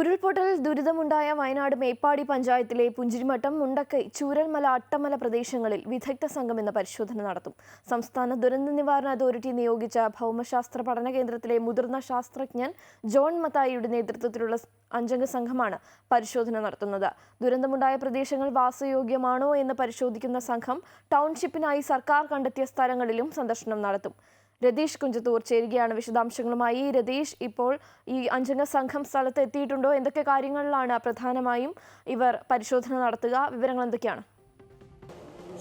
ഉരുൾപൊട്ടൽ ദുരിതമുണ്ടായ വയനാട് മേപ്പാടി പഞ്ചായത്തിലെ പുഞ്ചിരിമട്ടം മുണ്ടക്കൈ ചൂരൽമല അട്ടമല പ്രദേശങ്ങളിൽ വിദഗ്ധ സംഘം എന്ന പരിശോധന നടത്തും. സംസ്ഥാന ദുരന്ത നിവാരണ അതോറിറ്റി നിയോഗിച്ച ഭൗമശാസ്ത്ര പഠന കേന്ദ്രത്തിലെ മുതിർന്ന ശാസ്ത്രജ്ഞൻ ജോൺ മത്തായിയുടെ നേതൃത്വത്തിലുള്ള അഞ്ചംഗ സംഘമാണ് പരിശോധന നടത്തുന്നത്. ദുരന്തമുണ്ടായ പ്രദേശങ്ങൾ വാസയോഗ്യമാണോ എന്ന് പരിശോധിക്കുന്ന സംഘം ടൗൺഷിപ്പിനായി സർക്കാർ കണ്ടെത്തിയ സ്ഥലങ്ങളിലും സന്ദർശനം നടത്തും. രതീഷ് കുഞ്ചത്തൂർ ചേരുകയാണ് വിശദാംശങ്ങളുമായി. രതീഷ് ഇപ്പോൾ ഈ അഞ്ചംഗ സംഘം സ്ഥലത്ത് എത്തിയിട്ടുണ്ടോ എന്തൊക്കെ കാര്യങ്ങളിലാണ് പ്രധാനമായും ഇവർ പരിശോധന നടത്തുക? വിവരങ്ങൾ എന്തൊക്കെയാണ്?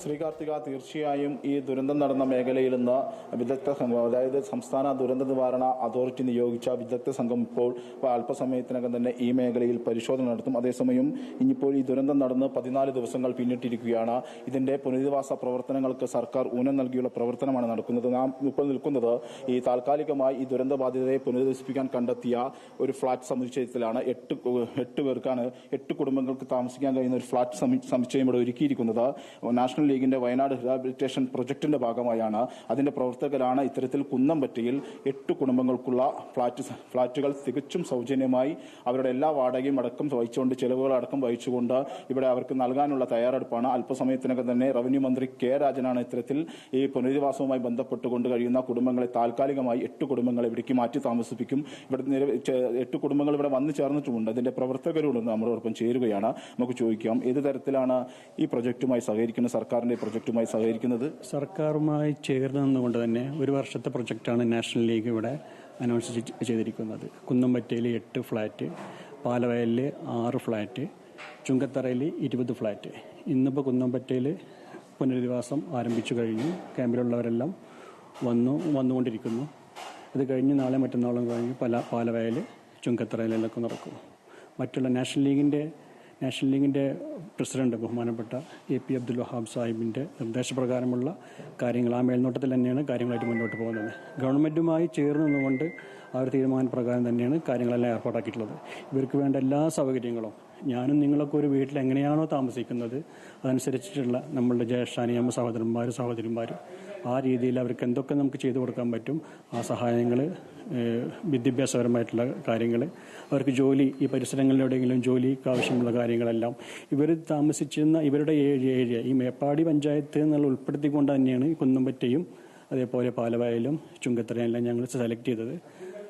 ശ്രീ കാർത്തിക തീർച്ചയായും ഈ ദുരന്തം നടന്ന മേഖലയിൽ നിന്ന് വിദഗ്ധ സംഘം അതായത് സംസ്ഥാന ദുരന്ത നിവാരണ അതോറിറ്റി നിയോഗിച്ച വിദഗ്ധ സംഘം ഇപ്പോൾ അല്പസമയത്തിനകം തന്നെ ഈ മേഖലയിൽ പരിശോധന നടത്തും. അതേസമയം ഇനിയിപ്പോൾ ഈ ദുരന്തം നടന്ന് പതിനാല് ദിവസങ്ങൾ പിന്നിട്ടിരിക്കുകയാണ്. ഇതിന്റെ പുനരധിവാസ പ്രവർത്തനങ്ങൾക്ക് സർക്കാർ ഊനം നൽകിയുള്ള പ്രവർത്തനമാണ് നടക്കുന്നത്. നാം ഇപ്പോൾ നിൽക്കുന്നത് ഈ താൽക്കാലികമായി ഈ ദുരന്ത ബാധിതരെ പുനരധിവസിപ്പിക്കാൻ കണ്ടെത്തിയ ഒരു ഫ്ളാറ്റ് സമുച്ചയത്തിലാണ്. എട്ട് എട്ട് പേർക്കാണ് എട്ട് കുടുംബങ്ങൾക്ക് താമസിക്കാൻ കഴിയുന്ന ഒരു ഫ്ളാറ്റ് സമു- സമുച്ചയം ഇവിടെ ഒരുക്കിയിരിക്കുന്നത്. നാഷണൽ ലീഗിന്റെ വയനാട് റിഹാബിലിറ്റേഷൻ പ്രൊജക്ടിന്റെ ഭാഗമായാണ് അതിന്റെ പ്രവർത്തകരാണ് ഇത്തരത്തിൽ കുന്നംപറ്റയിൽ എട്ട് കുടുംബങ്ങൾക്കുള്ള ഫ്ളാറ്റ് ഫ്ളാറ്റുകൾ തികച്ചും സൗജന്യമായി അവരുടെ എല്ലാ വാടകയും അടക്കം വഹിച്ചുകൊണ്ട് ചെലവുകൾ അടക്കം വഹിച്ചുകൊണ്ട് ഇവിടെ അവർക്ക് നൽകാനുള്ള തയ്യാറെടുപ്പാണ്. അല്പസമയത്തിനകം തന്നെ റവന്യൂ മന്ത്രി കെ രാജനാണ് ഇത്തരത്തിൽ ഈ പുനരധിവാസവുമായി ബന്ധപ്പെട്ടുകൊണ്ട് കഴിയുന്ന കുടുംബങ്ങളെ താൽക്കാലികമായി എട്ട് കുടുംബങ്ങളെ ഇവിടേക്ക് മാറ്റി താമസിപ്പിക്കും. ഇവിടെ എട്ട് കുടുംബങ്ങൾ ഇവിടെ വന്നു ചേർന്നിട്ടുമുണ്ട്. അതിന്റെ പ്രവർത്തകരോട് നമ്മളോടൊപ്പം ചേരുകയാണ്. നമുക്ക് ചോദിക്കാം ഏത് തരത്തിലാണ് ഈ പ്രൊജക്ടുമായി സഹകരിക്കുന്ന സർക്കാരിന്റെ ഈ പ്രൊജക്ടുമായി സഹകരിക്കുന്നത്? സർക്കാരുമായി ചേർന്ന് നിന്നുകൊണ്ട് തന്നെ ഒരു വർഷത്തെ പ്രൊജക്റ്റാണ് നാഷണൽ ലീഗ് ഇവിടെ അനൗൺസ് ചെയ്തിരിക്കുന്നത്. കുന്നമ്പറ്റയിൽ എട്ട് ഫ്ലാറ്റ് പാലവയലിൽ ആറ് ഫ്ലാറ്റ് ചുങ്കത്തറയിൽ ഇരുപത് ഫ്ലാറ്റ്. ഇന്നിപ്പോൾ കുന്നമ്പറ്റയിൽ പുനരധിവാസം ആരംഭിച്ചു കഴിഞ്ഞു. ക്യാമ്പിലുള്ളവരെല്ലാം വന്നു വന്നുകൊണ്ടിരിക്കുന്നു. ഇത് കഴിഞ്ഞ് നാളെ മറ്റന്നാളും കഴിഞ്ഞ് പല പാലവയൽ ചുങ്കത്തറയിലൊക്കെ നടക്കും. മറ്റുള്ള നാഷണൽ ലീഗിന്റെ നാഷണൽ ലീഗിന്റെ പ്രസിഡന്റ് ബഹുമാനപ്പെട്ട എ പി അബ്ദുൽ വഹാബ് സാഹിബിന്റെ നിർദ്ദേശപ്രകാരമുള്ള കാര്യങ്ങൾ ആ മേൽനോട്ടത്തിൽ തന്നെയാണ് കാര്യങ്ങളായിട്ട് മുന്നോട്ട് പോകുന്നത്. ഗവൺമെന്റുമായി ചേർന്ന് നിന്നുകൊണ്ട് ആ ഒരു തീരുമാനപ്രകാരം തന്നെയാണ് കാര്യങ്ങളെല്ലാം ഏർപ്പാടാക്കിയിട്ടുള്ളത്. ഇവർക്ക് വേണ്ട എല്ലാ സൗകര്യങ്ങളും ഞാനും നിങ്ങളൊക്കെ ഒരു വീട്ടിൽ എങ്ങനെയാണോ താമസിക്കുന്നത് അതനുസരിച്ചിട്ടുള്ള നമ്മളുടെ ജ്യേഷ്ഠാനിയമ്മ സഹോദരന്മാർ സഹോദരിമാർ ആ രീതിയിൽ അവർക്ക് എന്തൊക്കെ നമുക്ക് ചെയ്തു കൊടുക്കാൻ പറ്റും ആ സഹായങ്ങൾ വിദ്യാഭ്യാസപരമായിട്ടുള്ള കാര്യങ്ങൾ അവർക്ക് ജോലി ഈ പരിസരങ്ങളിലൂടെയെങ്കിലും ജോലിക്ക് ആവശ്യമുള്ള കാര്യങ്ങളെല്ലാം ഇവർ താമസിച്ചിരുന്ന ഇവരുടെ ഏരിയ ഏരിയ ഈ മേപ്പാടി പഞ്ചായത്ത് എന്നുള്ള ഉൾപ്പെടുത്തിക്കൊണ്ട് തന്നെയാണ് കുന്നമ്പറ്റയും അതേപോലെ പാലവയലും ചുങ്കത്തറയെല്ലാം ഞങ്ങൾ സെലക്ട് ചെയ്തത്.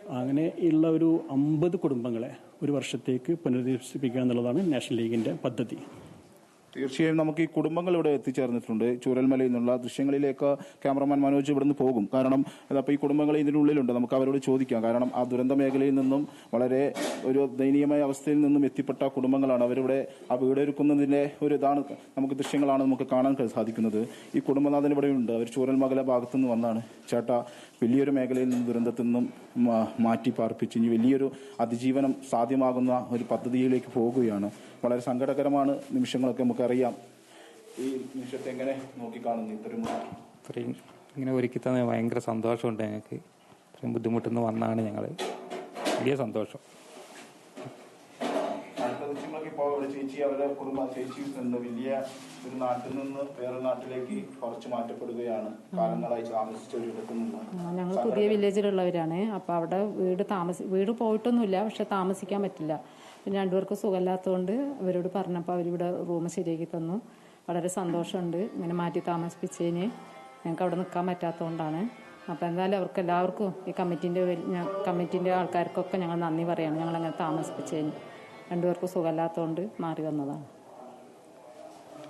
അങ്ങനെ ഉള്ള ഒരു അമ്പത് കുടുംബങ്ങളെ ഒരു വർഷത്തേക്ക് പുനരധിവസിപ്പിക്കുക എന്നുള്ളതാണ് നാഷണൽ ലീഗിന്റെ പദ്ധതി. തീർച്ചയായും നമുക്ക് ഈ കുടുംബങ്ങൾ ഇവിടെ എത്തിച്ചേർന്നിട്ടുണ്ട്. ചൂരൽമലയിൽ നിന്നുള്ള ദൃശ്യങ്ങളിലേക്ക് ക്യാമറമാൻ മനോജ് ഇവിടുന്ന് പോകും. കാരണം അതപ്പോൾ ഈ കുടുംബങ്ങൾ ഇതിനുള്ളിലുണ്ട്. നമുക്ക് അവരോട് ചോദിക്കാം. കാരണം ആ ദുരന്ത മേഖലയിൽ നിന്നും വളരെ ഒരു ദയനീയമായ അവസ്ഥയിൽ നിന്നും എത്തിപ്പെട്ട കുടുംബങ്ങളാണ്. അവരിവിടെ ആ വീടൊരുക്കുന്നതിന്റെ ഒരു ഇതാണ് നമുക്ക് ദൃശ്യങ്ങളാണ് നമുക്ക് കാണാൻ സാധിക്കുന്നത്. ഈ കുടുംബനാഥൻ ഇവിടെ ഉണ്ട്. അവർ ചൂരൽമല ഭാഗത്തു നിന്ന് വന്നാണ്. ചേട്ട വലിയൊരു മേഖലയിൽ നിന്നും ദുരന്തത്തിൽ നിന്നും മാറ്റി പാർപ്പിച്ച് ഇനി വലിയൊരു അതിജീവനം സാധ്യമാകുന്ന ഒരു പദ്ധതിയിലേക്ക് പോകുകയാണ്. വളരെ സങ്കടകരമാണ് നിമിഷങ്ങളൊക്കെ നമുക്കറിയാം. ഈ നിമിഷത്തെ എങ്ങനെ നോക്കിക്കാണുന്നു ഇത്രയും ഇത്രയും ഇങ്ങനെ ഒരുക്കി തന്നെ ഭയങ്കര സന്തോഷമുണ്ട് ഞങ്ങൾക്ക്. ഇത്രയും ബുദ്ധിമുട്ടുന്ന വന്നാണ് ഞങ്ങൾ വലിയ സന്തോഷം. അടുത്ത ദൃശ്യങ്ങളൊക്കെ ഇപ്പോൾ ഇവിടെ ചേച്ചി അവരുടെ കുടുംബ ചേച്ചി വലിയ ഒരു നാട്ടിൽ നിന്ന് വേറെ നാട്ടിലേക്ക് കുറച്ച് മാറ്റപ്പെടുകയാണ്. കാലങ്ങളായി താമസിച്ച ഒരു ഇടത്തു നിന്ന്. ഞങ്ങൾ പുതിയ വില്ലേജിലുള്ളവരാണ് അപ്പൊ അവിടെ വീട് താമസി വീട് പോയിട്ടൊന്നുമില്ല. പക്ഷെ താമസിക്കാൻ പറ്റില്ല. പിന്നെ രണ്ടുപേർക്കും സുഖമില്ലാത്തതുകൊണ്ട് അവരോട് പറഞ്ഞപ്പോൾ അവരിവിടെ റൂം ശരിയാക്കി തന്നു. വളരെ സന്തോഷമുണ്ട് ഇങ്ങനെ മാറ്റി താമസിപ്പിച്ചതിന്. ഞങ്ങൾക്ക് അവിടെ നിൽക്കാൻ പറ്റാത്തതുകൊണ്ടാണ്. അപ്പോൾ എന്തായാലും അവർക്ക് എല്ലാവർക്കും ഈ കമ്മിറ്റീന്റെ കമ്മിറ്റീന്റെ ആൾക്കാർക്കൊക്കെ ഞങ്ങൾ നന്ദി പറയാണ് ഞങ്ങളങ്ങനെ താമസിപ്പിച്ചതിന്. രണ്ടുപേർക്കും സുഖമില്ലാത്തതുകൊണ്ട് മാറി വന്നതാണ്.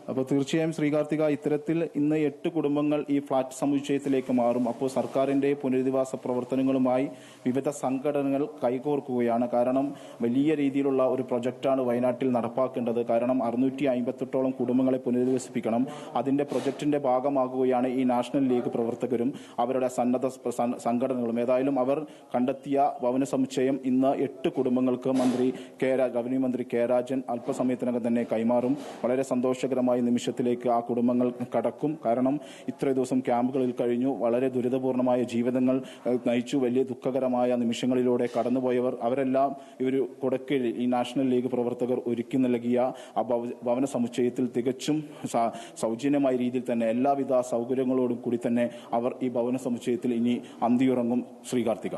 അപ്പോൾ തീർച്ചയായും ശ്രീകാർത്തിക ഇത്തരത്തിൽ ഇന്ന് എട്ട് കുടുംബങ്ങൾ ഈ ഫ്ളാറ്റ് സമുച്ചയത്തിലേക്ക് മാറും. അപ്പോൾ സർക്കാരിന്റെ പുനരധിവാസ പ്രവർത്തനങ്ങളുമായി വിവിധ സംഘടനകൾ കൈകോർക്കുകയാണ്. കാരണം വലിയ രീതിയിലുള്ള ഒരു പ്രൊജക്റ്റാണ് വയനാട്ടിൽ നടപ്പാക്കേണ്ടത്. കാരണം അറുന്നൂറ്റി അമ്പത്തെട്ടോളം കുടുംബങ്ങളെ പുനരധിവസിപ്പിക്കണം. അതിന്റെ പ്രൊജക്ടിന്റെ ഭാഗമാകുകയാണ് ഈ നാഷണൽ ലീഗ് പ്രവർത്തകരും അവരുടെ സന്നദ്ധ സംഘടനകളും. ഏതായാലും അവർ കണ്ടെത്തിയ ഭവന സമുച്ചയം ഇന്ന് എട്ട് കുടുംബങ്ങൾക്ക് മന്ത്രി കെ റവന്യൂ മന്ത്രി കെ രാജൻ അല്പസമയത്തിനകം തന്നെ കൈമാറും. വളരെ സന്തോഷകരമായ നിമിഷത്തിലേക്ക് ആ കുടുംബങ്ങൾ കടക്കും. കാരണം ഇത്ര ദിവസം ക്യാമ്പുകളിൽ കഴിഞ്ഞു. വളരെ ദുരിതപൂർണമായ ജീവിതങ്ങൾ നയിച്ചു. വലിയ ദുഃഖകരമായ നിമിഷങ്ങളിലൂടെ കടന്നുപോയവർ. അവരെല്ലാം ഇവർ കൊടക്കീഴിൽ ഈ നാഷണൽ ലീഗ് പ്രവർത്തകർ ഒരുക്കി നൽകിയ ആ ഭവന സമുച്ചയത്തിൽ തികച്ചും സൗജന്യമായ രീതിയിൽ തന്നെ എല്ലാവിധ സൗകര്യങ്ങളോടും കൂടി തന്നെ അവർ ഈ ഭവന സമുച്ചയത്തിൽ ഇനി അന്തിയുറങ്ങും. ശ്രീകാർത്തിക